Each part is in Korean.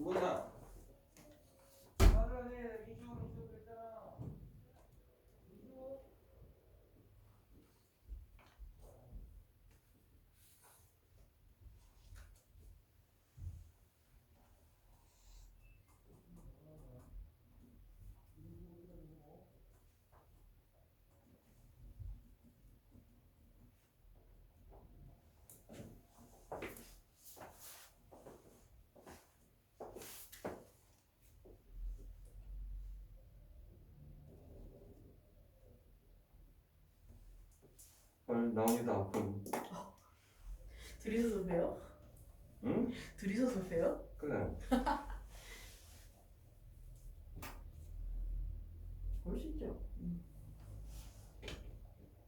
누구냐? 하루에 민주 민주 그랬잖아. 민주. 헐 나오기도 아픔. 둘이서 배요? 응? 둘이서 배요? 그래. 볼 수 있죠. 음.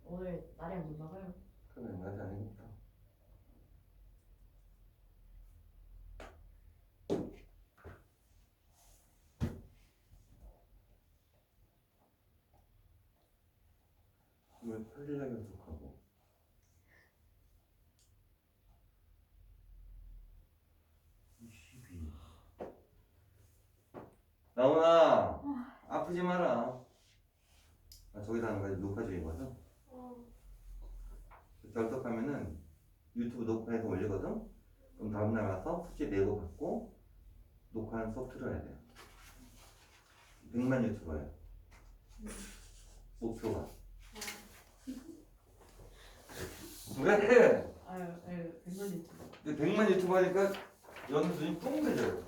오늘 나랑 못 나가요. 그래 맞아 아니겠다. 왜 편리하게 해석하고 이십이 나훈아 아프지 마라. 아 저기다 하는 거지 녹화 중이거든 결석하면은 유튜브 녹화해서 올리거든? 그럼 다음날 와서 숙제 내고 받고 녹화한 수업 틀어야 돼 100만 유튜버야 목표가. 왜? 아유, 아유, 백만 유튜브. 근데 100만 유튜버 하니까 연수 눈이 똥해져요.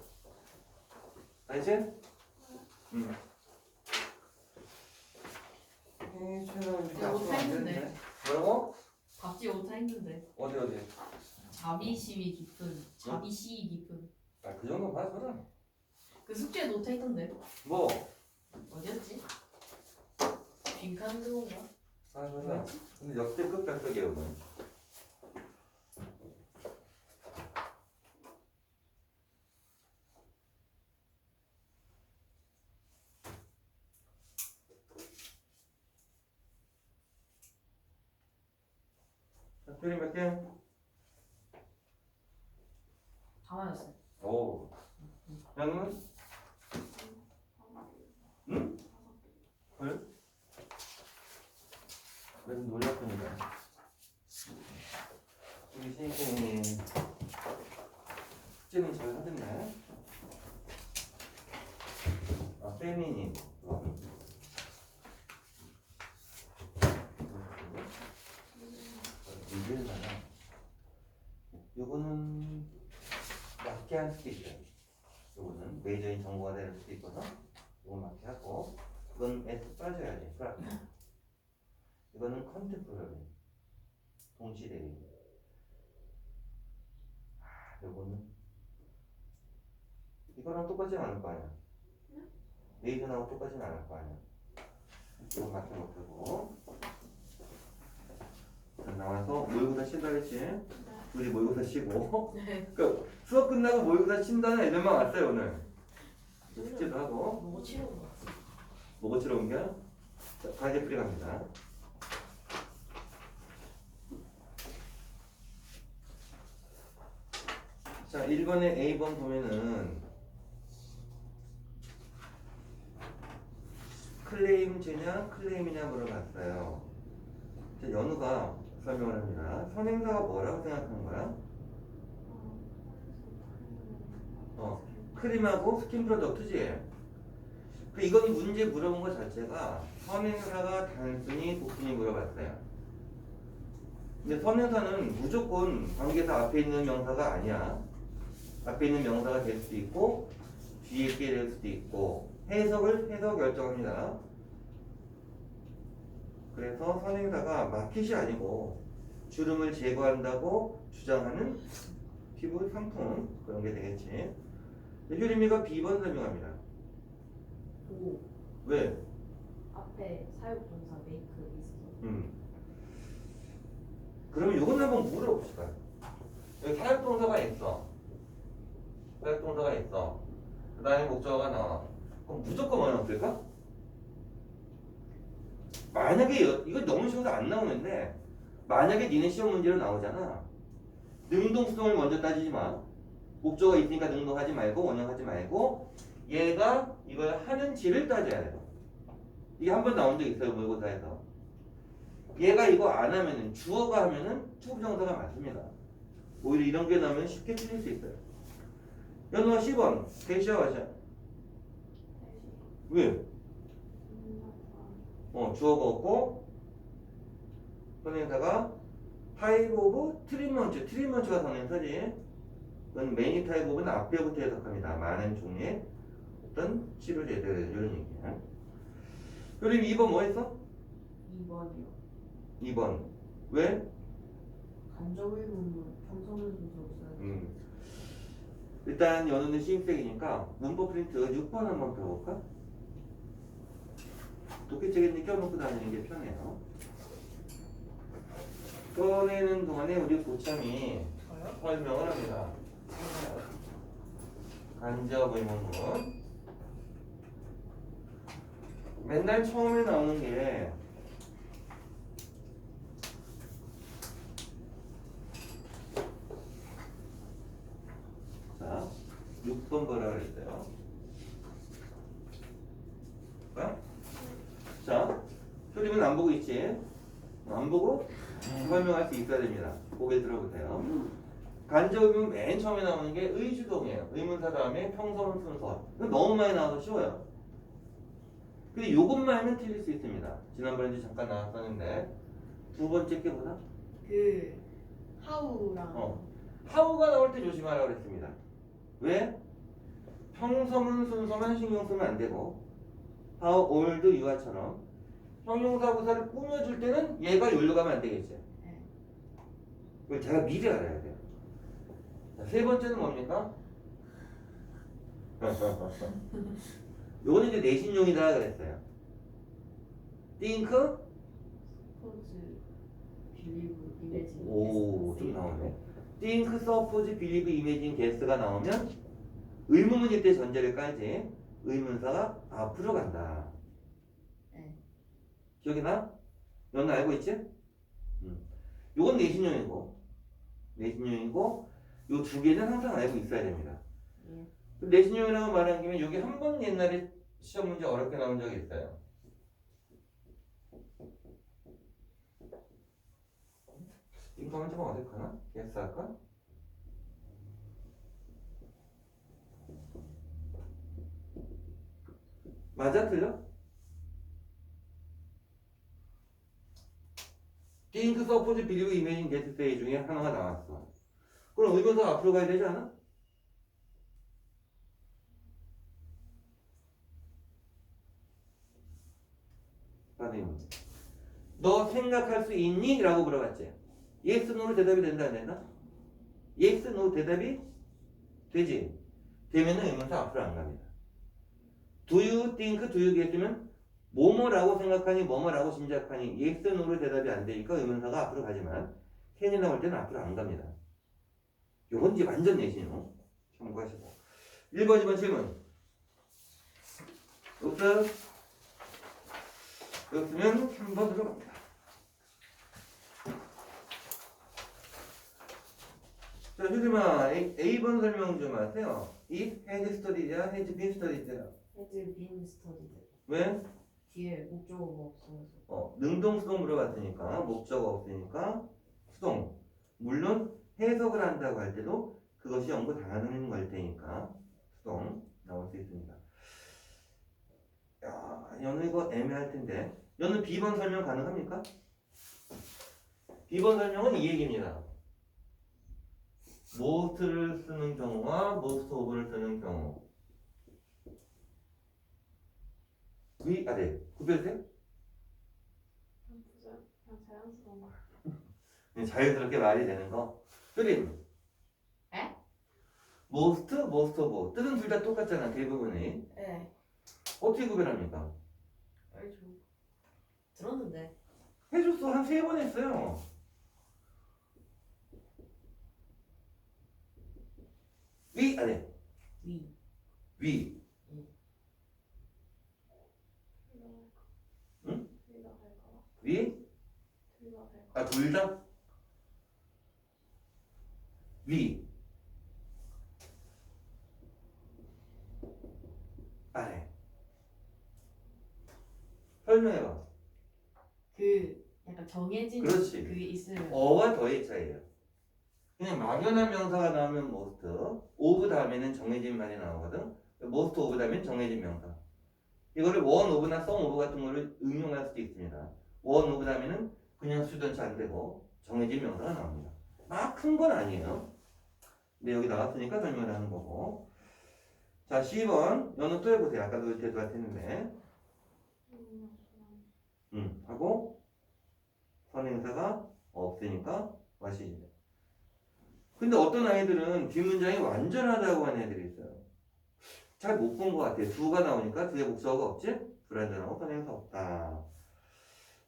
알지? 응 에이 쟤는 이렇게 어, 앞으로 안. 되는데 뭐라고? 밥지 못하 힘든데. 어디 어디? 자비심이 깊은, 자비심이 깊은. 아 그 정도 봐서는 그 숙제 못하 있던데. 뭐? 어디였지? 빈칸 그건가? 봐서는 근데 역대급 각격이에요 이건 학교리 몇 개? 다 맞았어요. 오 양은? 응? 그래? 그래도 놀랐으니까 우리 신입생이 숙제는 잘 하던데 아 페미닌 이제는 하나 요거는 맞게 할 수도 있어요. 요거는 메이저인 정보가 될 수도 있거든 요거 맞게 하고 이건 S 빠져야 돼. 플러스 이거는 컨템포러리 동시대비 아 요거는 이거랑 똑같진 않을 거 아니야. 메이저나하고 똑같진 않을 거 아니야. 이거 맞게 못하고 자, 나와서 모의고사 치다 했지 둘이 모의고사 치고 네. 그 수업 끝나고 모의고사 친다는 애들만 왔어요 오늘 숙제도 하고 뭐 치러 온 거야? 뭐고 치러 온 거야? 자, 과제 풀이 갑니다 자 1번에 A번 보면은 클레임제냐 클레임이냐 물어봤어요 자 연우가 설명을 합니다 선행사가 뭐라고 생각하는 거야? 어, 크림하고 스킨 프로덕트지. 그 이건 문제 물어본 것 자체가 선행사가 단순히 복순이 물어봤어요. 근데 선행사는 무조건 관계사 앞에 있는 명사가 아니야. 앞에 있는 명사가 될 수도 있고 뒤에 있게 될 수도 있고 해석을 해서 결정합니다. 그래서 선행사가 마켓이 아니고 주름을 제거한다고 주장하는 피부 상품 그런 게 되겠지. 효림이가 B번 설명합니다. 오. 왜? 앞에 사육동사 메이크 있어서. 음. 그러면 이건 한번 물어봅시다. 여기 사역동사가 있어. 사역동사가 있어. 그 다음에 목적어가 나와. 그럼 무조건 뭐넣을까 만약에 여- 이거 너무 쉬워서 안 나오는데 만약에 니네 시험 문제로 나오잖아. 능동수동을 먼저 따지지 마. 목적어 있으니까 능동하지 말고 원형하지 말고 얘가 이걸 하는지를 따져야 돼요. 이게 한 번 나온 적 있어요 모의고사에서. 얘가 이거 안 하면은 주어가 하면은 투부정사가 맞습니다. 오히려 이런 게 나오면 쉽게 틀릴 수 있어요. 연우가 10번 대시아 와샤 왜? 어 주어가 없고 선행사가 타입 오브 트리먼트 트리먼트가 선행사지 그건 매니 타입 오브는 앞에부터 해석합니다 많은 종류의 어떤 치료제들 이런 얘기야 그럼 2번 뭐 했어? 2번이요. 2번 왜? 간접 의문문 평소문 순서 없어요. 음. 일단 연우는 신입생이니까 문법 프린트 6번 한번 펴볼까? 독해책에 껴놓고 다니는 게 편해요. 꺼내는 동안에 우리 고참이? 설명을 합니다. 간접 의문문. 맨날 처음에 나오는 게 자, 6번 거라 그랬어요. 어? 자, 효림은 안 보고 있지? 안 보고 설명할 수 있어야 됩니다. 고개 들어보세요. 간접의문 맨 처음에 나오는 게 의주동이에요. 의문사 다음에 평서문 순서. 너무 많이 나와서 쉬워요. 근데 요것만 하면 틀릴 수 있습니다. 지난번에도 잠깐 나왔었는데 두 번째 게 뭐다? 그 하우랑 어. 하우가 나올 때 조심하라고 그랬습니다. 왜? 평서문 순서만 신경 쓰면 안 되고 how old are처럼 형용사 부사를 꾸며줄 때는 얘가 여기로 가면 안 되겠지. 네. 그걸 제가 미리 알아야 돼요. 자, 세 번째는 뭡니까? 요거는 이제 내신용이다 그랬어요. think 스포츠 빌리브 이매진 오, 좀 나오네. think, suppose, believe, imagine, guess가 나오면 의문문일 때 전제를 깔지 의문사가 앞으로 간다. 네. 기억이 나? 넌 알고 있지? 음. 요건 내신용이고 내신용이고 요 두 개는 항상 알고 있어야 됩니다. 예. 그 내신용이라고 말한 김에 여기 한 번 옛날에 시험 문제 어렵게 나온 적이 있어요. 이거 한번 좀 어색하나? 예스 할까? 맞아 틀려? Think, suppose, believe, imagine, get, say 중에 하나가 나왔어. 그럼 의문사 앞으로 가야 되지 않아? 선생님, 너 생각할 수 있니? 라고 물어봤지. yes, no로 대답이 된다 안 된다? yes, no 대답이 되지. 되면은 의문사 앞으로 안 갑니다. do you think, do you guess면 뭐뭐라고 생각하니, 뭐뭐라고 짐작하니 yes, no로 대답이 안 되니까 의문사가 앞으로 가지만 can이 나올 때는 앞으로 안 갑니다. 요건 이제 완전 내신이요. 참고하시고. 1번, 2번 질문. 없어요? 없으면 3번 들어갑니다. 자, 휴대만 A번 설명 좀 하세요. 이 has studied야, has been studied야. 헤드 빈 스터디드 왜? 뒤에 목적어가 없어서 어, 능동 수동 물어봤으니까 목적어 없으니까 수동. 물론 해석을 한다고 할 때도 그것이 연구 당하는 걸 테니까 수동 나올 수 있습니다. 야, 연우 이거 애매할 텐데. 연우 B번 설명 가능합니까? B번 설명은 이 얘기입니다. most를 쓰는 경우와 most of를 쓰는 경우. 위, 아래. 구별돼요? 그냥 그냥 자연스러운 말. 네, 자연스럽게 말이 되는 거. 뜨림. 에? most, most of. 뜻은 둘다 똑같잖아, 대부분이. 네 어떻게 구별합니까? 알죠 들었는데 해줬어. 한 세 번 했어요. 위, 아래. 위 위. 위? 아, 둘 다? 위. 아래. 설명해봐. 그 약간 정해진 그렇지. 그 있음. 어와 더의 차이예요. 그냥 막연한 명사가 나오면 most, of 다음에는 정해진 말이 나오거든. most of 다음엔 정해진 명사. 이거를 one of나 some of 같은 거를 응용할 수도 있습니다. One of 다음에는 그냥 수전치 안 되고 정해진 명사가 나옵니다. 막 큰 건 아니에요. 근데 여기 나왔으니까 설명을 하는 거고. 자, 10번. 연어 또 해보세요. 아까도 대도 같았는데. 음, 하고 선행사가 없으니까 와시지. 근데 어떤 아이들은 뒷문장이 완전하다고 하는 애들이 있어요. 잘 못 본 것 같아요. 두가 나오니까 뒤에 목적어가 없지? 불완전하고 선행사 없다.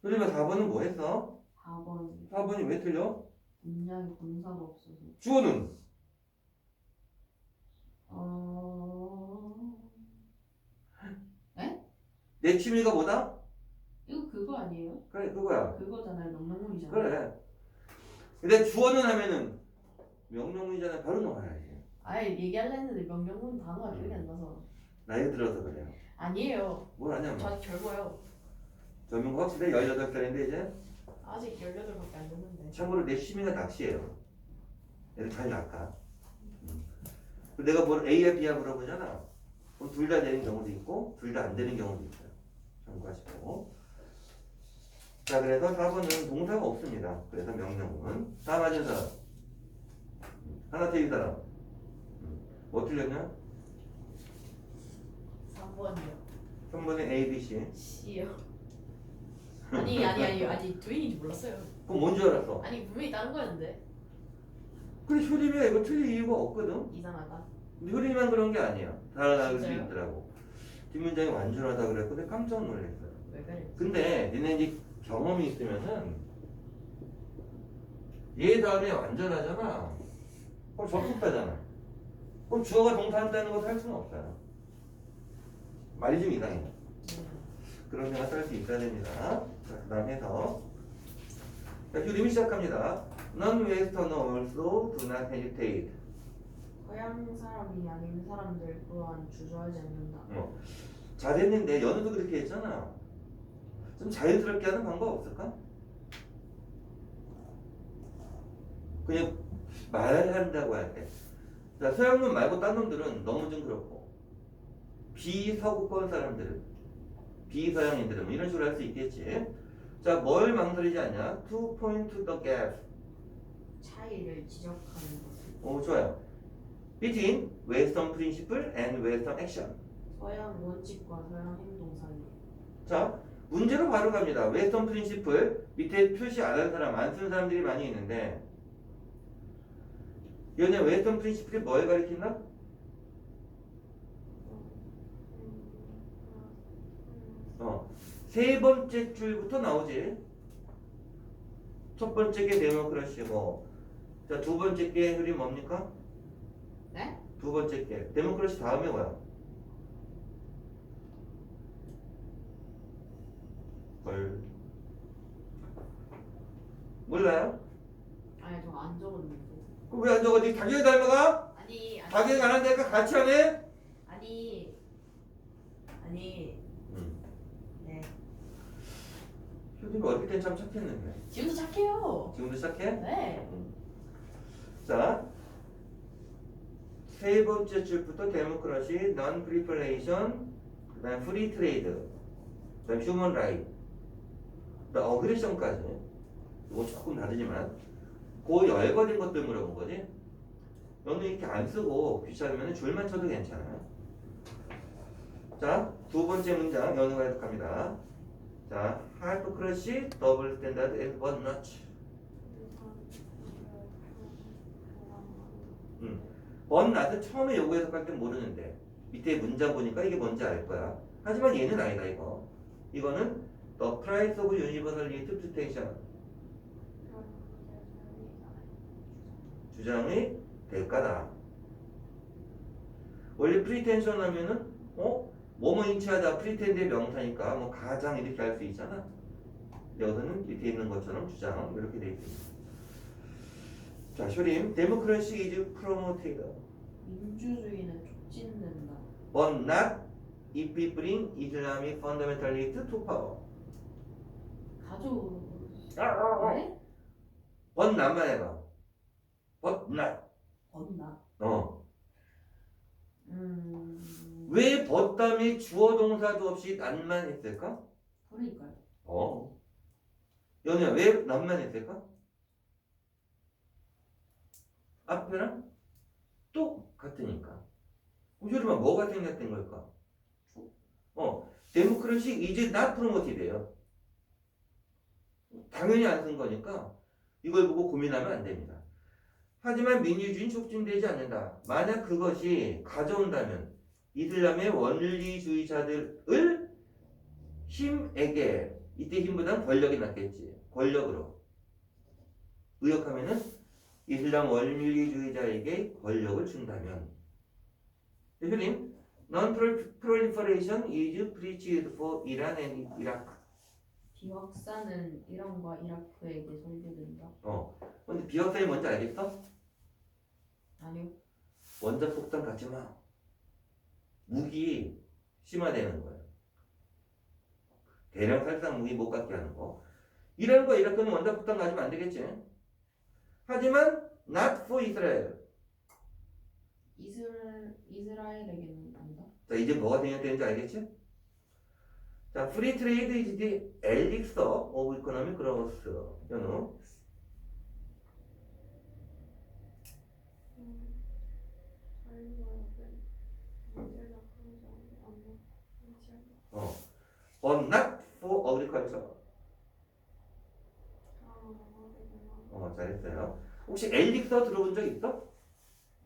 그러면 4번은 뭐 했어? 4번 4번이 왜 틀려? 문장에 동사가 없어서 주어는 어 내 취미가 뭐다? 이거 그거 아니에요? 그래 그거야. 그거잖아요 명령문이잖아요 그래. 근데 주어는 하면은 명령문이잖아. 바로 나와야지. 아예 얘기하려 했는데 명령문 단어가 기억이 안 나서 나이 들어서 그래요. 아니에요 뭘 하냐면 저 젊어요 전문가 확실해 18살인데 이제 아직 18밖에 안 됐는데 참고로 내 취미가 낚시예요. 얘를 잘 낚아. 음. 내가 뭘 A야 B야 물어보잖아. 그럼 둘 다 되는 경우도 있고 둘 다 안 되는 경우도 있어요. 참고하시고. 자 그래서 4번은 동사가 없습니다. 그래서 명령문. 다 맞은 사람. 하나 틀린 사람. 음. 뭐 틀렸냐? 3번이요 3번에 A, B, C. C요 아니 아니 아니 아니 두인인지 몰랐어요 그럼 뭔 줄 알았어? 아니 분명히 다른 거였는데 그래 효림이야 이거 틀릴 이유가 없거든. 이상하다 효림이만 그런 게 아니야. 다른 아이들도 진짜요? 있더라고. 뒷문장이 완전하다 그랬고 내가 깜짝 놀랐어요. 왜 그래 근데 니네 이제 경험이 있으면은 얘 다음에 완전하잖아. 그럼 적극하잖아. 그럼 주어가 동사한다는 것을 할 수는 없어요. 말이 좀 이상해. 그런 생각 할수 있어야 됩니다. 자, 그 다음 해서. 자, 규림이 시작합니다. Non-Westerners also do not hesitate. 서양 사람이 아닌 사람들 또한 주저하지 않는다 잘했는데 연우도 그렇게 했잖아. 좀 자연스럽게 하는 방법 없을까? 그냥 말한다고 할 때. 자, 서양놈 말고 딴 놈들은 너무 좀 그렇고. 비서구권 사람들은, 비서양인들은 뭐 이런 식으로 할 수 있겠지. 자, 뭘 망설이지 않냐? To point to the gap. 차이를 지적하는 것 오, 좋아요. Between Western principle and Western action. 서양 원칙과 서양 행동 사이 자, 문제로 바로 갑니다. 웨스턴 프린시플 밑에 표시 안 한 사람, 안 쓰는 사람들이 많이 있는데 연애 웨스턴 프린시플이 뭘 가리킨다? 세 번째 줄부터 나오지. 첫 번째 게 데모크라시고, 자, 두 번째 게 흐리 뭡니까? 네? 두 번째 게 데모크라시 다음에 뭐야? 헐. 몰라요? 아니 저 안 적었는데 왜 안? 니 당연히 닮아가? 아니 아니 당연히 안 한다니까 같이 하네? 아니 아니 응. 네 효진이 어릴 땐 참 착했는데. 지금도 착해요 지금도 착해? 네 자, 세 번째 줄부터 데모크라시, non proliferation, 그다음 free trade, 그다음 human right, 그다음 어그레션까지. 이거 조금 다르지만 그 열거된 것들 물어본 거지. 너는 이렇게 안 쓰고 귀찮으면 줄만 쳐도 괜찮아요. 자, 두 번째 문장 연우가 해석합니다. 자, hypocrisy, double standard, and one notch. 원 낫은 처음에 요거 해석할 땐 모르는데 밑에 문장 보니까 이게 뭔지 알 거야. 하지만 얘는 아니다 이거. 이거는 the price of universal reputation 주장의 대가다. 원래 프리텐션 하면은 어 뭐뭐 인치하다 프리텐드의 명사니까 뭐 가장 이렇게 할 수 있잖아. 여기서는 밑에 있는 것처럼 주장 이렇게 돼 있습니다. 자, 쇼림, democracy is promoted. 민주주의는 촉진된다 but not if we bring Islamic fundamentalists to power. 가족 왜? but not만 해봐. but not. 언나. 어. 음. 왜 다음에 주어 동사도 없이 not만 했을까? 그러니까요. 어. 연우야, 왜 not만 했을까? 앞에랑 똑같으니까. 우주리만 뭐가 생략된 걸까? 어, 데모크라시 이제 not 프로모티드예요. 당연히 안 쓴 거니까 이걸 보고 고민하면 안 됩니다. 하지만 민주주의는 촉진되지 않는다. 만약 그것이 가져온다면 이슬람의 원리주의자들을 힘에게 이때 힘보다는 권력이 낫겠지. 권력으로 의역하면은 이슬람 원리주의자에게 권력을 준다면 대표님 Non-proliferation is preached for Iran and Iraq. 비확산은 이란과 이라크에게 설교된다. 어. 근데 비확산이 뭔지 알겠어? 아니요. 원자 폭탄 갖지 마. 무기 심화되는 거야. 대량 살상 무기 못 갖게 하는 거. 이란과 이라크는 원자 폭탄 가지면 안 되겠지. 하지만 not for Israel. 이스라엘 이스라엘에게는 안다. 자 이제 뭐가 생략되는지 알겠지? 자 free trade is the elixir of economic growth. 연우. 음, 자유무역은 문제가 그러지 않는 문제가 어. But not for agriculture. 어 잘했어요. 혹시 엘릭서 들어본 적 있어?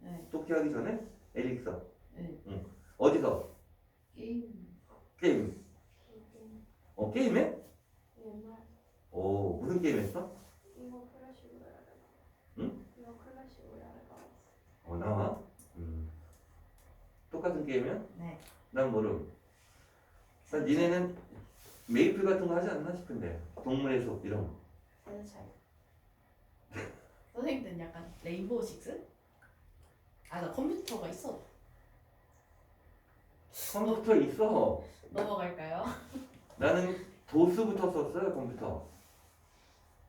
네. 독해하기 전에 엘릭서. 네. 응. 어디서? 게임. 게임. 어 게임에? 옛날 오 무슨 게임 했어? 이거 클래식 로얄에 응? 이거 클래식 나왔어 어 나와. 음. 똑같은 게임이야? 네. 난 모름. 난 니네는 메이플 같은 거 하지 않나 싶은데 동물의 숲 이런 거. 세대 차이. 선생님들은 약간 레인보우 식스? 아 나 컴퓨터가 있어. 컴퓨터 있어. 넘어갈까요? 나는 도스부터 썼어요 컴퓨터.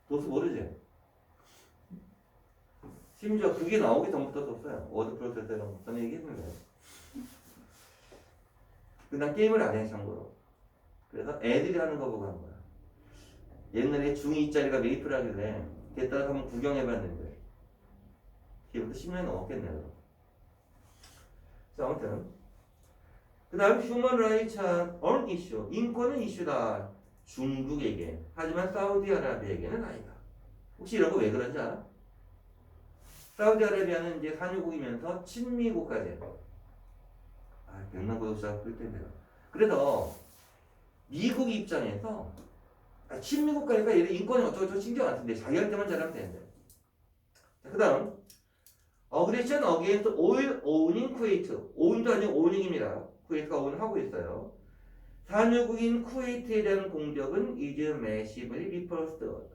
도스 모르지? 심지어 그게 나오기 전부터 썼어요. 워드 프로세서 이런 거. 전에 얘기했는데. 그난 게임을 안 해, 참고로. 그래서 애들이 하는 거 보고 한 거야. 옛날에 중2짜리가 메이플 하길래 됐다가 한번 구경해봤는데. 걔부터 10년 넘었겠네, 요 자, 아무튼. 그 다음 휴먼 라이츠 on 이슈. 인권은 이슈다. 중국에게. 하지만 사우디아라비아에게는 아니다. 혹시 이런 거 왜 그런지 알아? 사우디아라비아는 이제 산유국이면서 친미 국가제요. 아, 백만 구독자 끌 텐데요. 그래서 미국 입장에서 아, 친미 국가니까 얘들 인권이 어쩌고저쩌고 신경 안 쓰는데 자기한테만 잘하면 되는데. 자, 그 다음 어그레션 어게인스 오일 오닝 쿠웨이트. 오인도 아니고 오닝입니다. 쿠웨이트가 오늘 하고 있어요. 산유국인 쿠웨이트에 대한 공격은 이즈 매시블리 리퍼스드.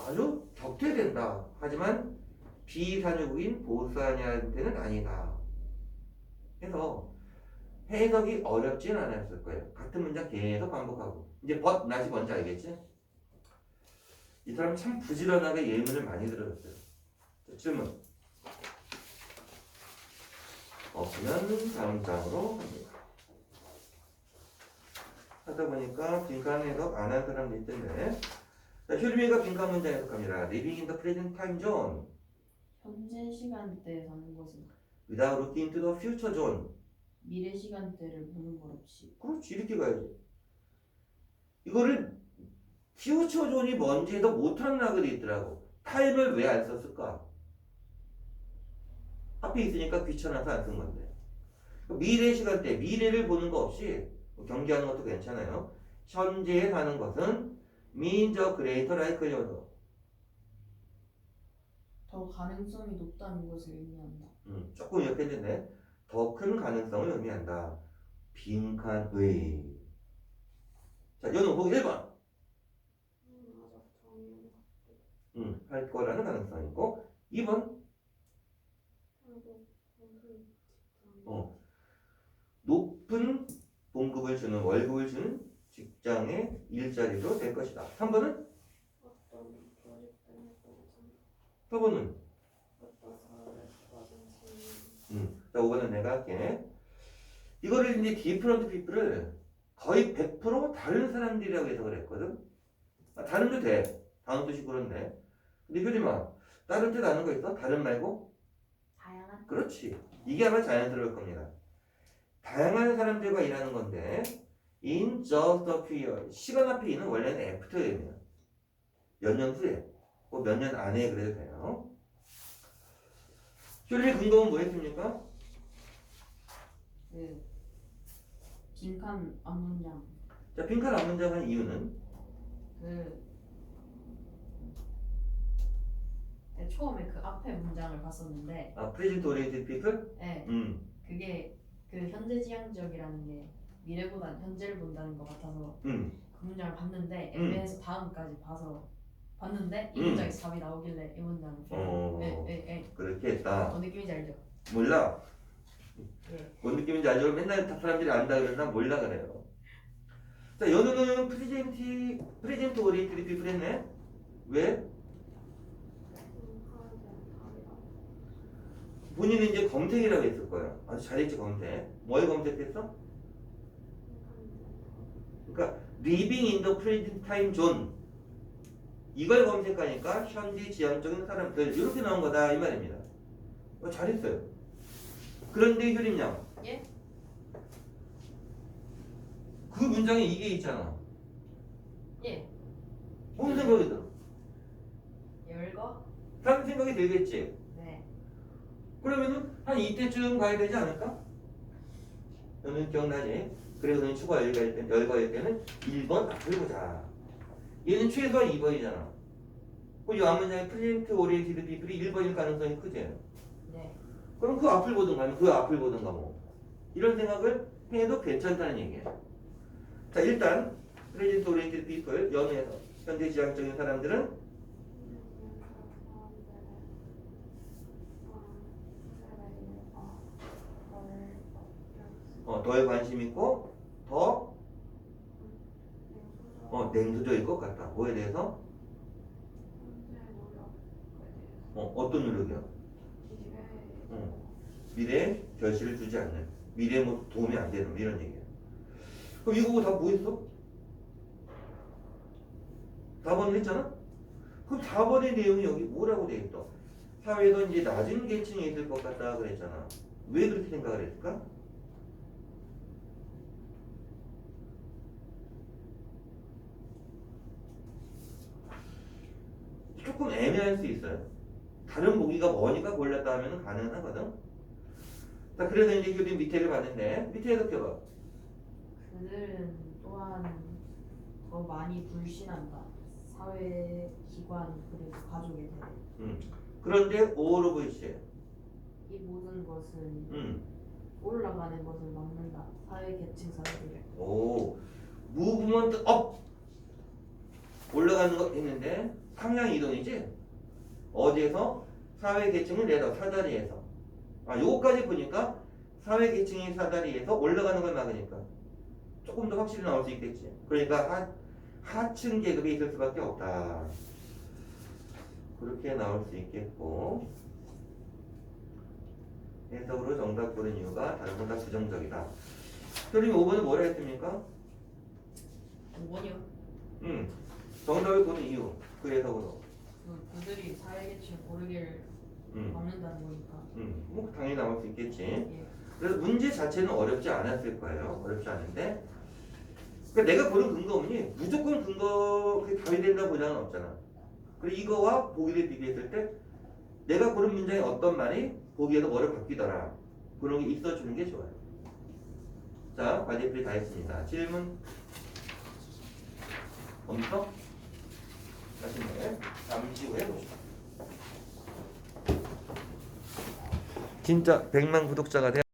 아주 적대된다. 하지만 비산유국인 보스아니아한테는 아니다. 해서 해석이 어렵진 않았을 거예요. 같은 문장 계속 반복하고. 이제 벗 낫이 뭔지 알겠지? 이 사람 참 부지런하게 예문을 많이 들어줬어요. 자, 질문. 없으면 다음 장으로 갑니다. 하다 보니까 빈칸 해석 안 한 사람도 있던데. 자, 효림이가 빈칸 문장 해석합니다. Living in the present time zone 현재 시간대에 사는 것은 without looking to the future zone. 미래 시간대를 보는 것 없이 그렇지 이렇게 가야지. 이거를 퓨처 존이 뭔지 해도 못하는 나그이 있더라고. 타임을 왜 안 썼을까? 앞에 있으니까 귀찮아서 안 쓴 건데. 미래 시간대, 미래를 보는 거 없이 뭐 경기하는 것도 괜찮아요. 현재에 사는 것은 means a greater likelihood. 더 가능성이 높다는 것을 의미한다. 음, 조금 이렇게 했는데 더 큰 가능성을 의미한다. 빈칸의. 자, 연호 보기 1번. 음 할 거라는 가능성이고 2번 그리고 무슨 직장 어. 높은 봉급을 주는 월급을 주는 직장의 일자리로 될 것이다. 3번은 어떤 4번은? 어떤 사람을 도와준지 음. 자, 5번은 내가 할게. 이거를 이제 디프런트 피플을 거의 100% 다른 사람들이라고 해석을 했거든. 아, 다른도 돼. 다른 뜻이 그런데. 근데 효림아, 다른 뜻 아는 거 있어? 다른 말고? 다양한 그렇지. 이게 아마 자연스러울 겁니다. 다양한 사람들과 일하는 건데, in just a few years. 시간 앞에 있는 원래는 after예요. 몇년 후에, 뭐 몇 년 안에 그래도 돼요. 효림의 근거는 뭐였습니까? 그 빈칸 앞문장 자, 빈칸 앞문장 한 이유는 그 네, 처음에 그 앞에 문장을 봤었는데 아, present oriented people? 네, 음, 그게 그 현재 지향적이라는 게 미래보다 현재를 본다는 것 같아서 음. 그 문장을 봤는데 음. 애매해서 다음까지 봐서 봤는데 이 음. 문장에서 답이 나오길래 이 문장을 어. 예, 예, 예. 그렇게 했다. 어, 느낌인지 알죠? 몰라. 예. 뭔 느낌인지 알죠? 맨날 다 사람들이 안다 그러나 몰라 그래요. 자, 연우는 프레젠티, 프레젠트 오리엔티드 피플 했네? 왜? 본인은 이제 검색이라고 했을 거예요. 아주 잘했지, 검색. 뭘 검색했어? 그러니까 living in the present time zone 이걸 검색하니까 현재 지향적인 사람들 이렇게 나온 거다 이 말입니다. 어, 잘했어요. 그런데 효림 양. 예? 그 문장에 이게 있잖아. 예. 무슨 생각이 들어? 열거? 다른 생각이 들겠지. 네. 그러면은 한 이때쯤 가야 되지 않을까? 너는 기억나지? 그래서 너는 추가 열거일 때, 열거일 때는 1번 앞을 보자. 얘는 최소한 2번이잖아. 그럼 이 앞문장의 프레젠트 오리엔티드 피플이 1번일 가능성이 크지? 네. 그럼 그 앞을 보든가 아니면 그 앞을 보든가 뭐. 이런 생각을 해도 괜찮다는 얘기예요. 자, 일단 프레젠트 오리엔티드 피플, 연애에서 현재 지향적인 사람들은 어, 덜 관심 있고 더 어, 냉소적일 것 같다. 뭐에 대해서? 어, 어떤 노력이요? 어, 미래에 결실을 주지 않는 미래에 뭐 도움이 안 되는 이런 얘기예요. 그럼 이거 다뭐 있어? 4번을 했잖아? 그럼 4번의 내용이 여기 뭐라고 돼 있어? 사회에서 이제 낮은 계층이 있을 것 같다 그랬잖아. 왜 그렇게 생각을 했을까? 조금 애매할 수 있어요. 다른 보기가 뭐니까 골랐다 하면 가능하거든. 자, 그래서 이제 이거 밑에를 봤는데 밑에 해석해봐. 그들은 또한 더 많이 불신한다. 사회 기관 그리고 가족에 대해 음. 그런데 of it. 이 모든 것은 음. 올라가는 것을 막는다. 사회 계층 사회들을 오. 무브먼트 업. 올라가는 거 했는데 상향 이동이지. 어디에서 사회 계층을 내다 사다리에서. 아, 요거까지 보니까 사회 계층이 사다리에서 올라가는 걸 막으니까 조금 더 확실히 나올 수 있겠지. 그러니까 하, 하층 계급이 있을 수밖에 없다. 그렇게 나올 수 있겠고 해석으로 정답 고른 이유가 다른 건 다 부정적이다. 선생님 5번은 뭐라 했습니까? 5번이요. 음, 정답을 고른 이유 그 해석으로. 그, 그들이 사회 계층 오르기를 음, 막는다는 거니까. 음, 뭐 당연히 나올 수 있겠지. 예. 그래서 문제 자체는 어렵지 않았을 거예요. 어렵지 않은데. 그러니까 내가 고른 근거문이 무조건 근거 그게 답이 된다 보장은 없잖아. 그리고 이거와 보기를 비교했을 때 내가 고른 문장에 어떤 말이 보기에도 뭐를 바뀌더라. 그런 게 있어주는 게 좋아요. 자, 과제풀이 다 했습니다. 질문 없어? 다시 네 잠시 후에 봅시다. 진짜 100만 구독자가 돼.